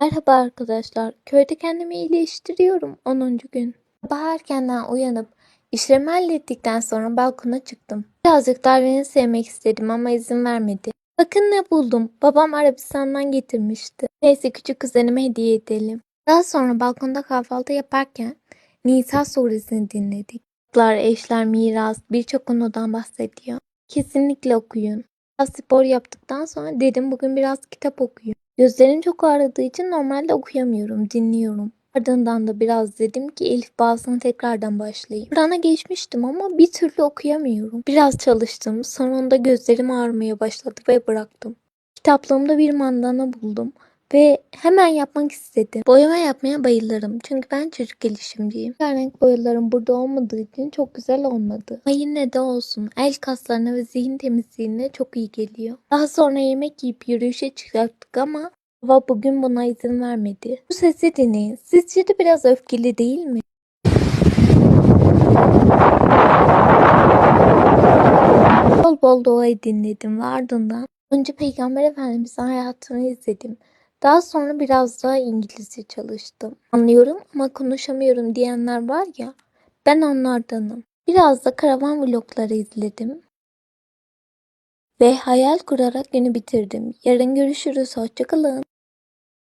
Merhaba arkadaşlar. Köyde kendimi iyileştiriyorum 10. gün. Sabah erkenden uyanıp işlerimi hallettikten sonra balkona çıktım. Birazcık Darwin'i sevmek istedim ama izin vermedi. Bakın ne buldum. Babam Arabistan'dan getirmişti. Neyse küçük kuzenime hediye edelim. Daha sonra balkonda kahvaltı yaparken Nisa suresini dinledik. Eşler, miras birçok konudan bahsediyor. Kesinlikle okuyun. Biraz spor yaptıktan sonra dedim bugün biraz kitap okuyayım. Gözlerim çok ağrıdığı için normalde okuyamıyorum, dinliyorum. Ardından da biraz dedim ki Elif Bağısı'na tekrardan başlayayım. Kur'an'a geçmiştim ama bir türlü okuyamıyorum. Biraz çalıştım, sonunda gözlerim ağrımaya başladı ve bıraktım. Kitaplığımda bir mandana buldum ve hemen yapmak istedim. Boyama yapmaya bayılırım çünkü ben çocuk gelişimciyim. Renk boyalarım burada olmadığı için çok güzel olmadı. Ama yine de olsun. El kaslarına ve zihin temizliğine çok iyi geliyor. Daha sonra yemek yiyip yürüyüşe çıktık ama hava bugün buna izin vermedi. Bu sesi dinleyin. Sizce de biraz öfkeli değil mi? Bol bol duayı dinledim ve ardından önce Peygamber Efendimiz'in hayatını izledim. Daha sonra biraz daha İngilizce çalıştım. Anlıyorum ama konuşamıyorum diyenler var ya, ben onlardanım. Biraz da karavan vlogları izledim. Ve hayal kurarak günü bitirdim. Yarın görüşürüz. Hoşçakalın.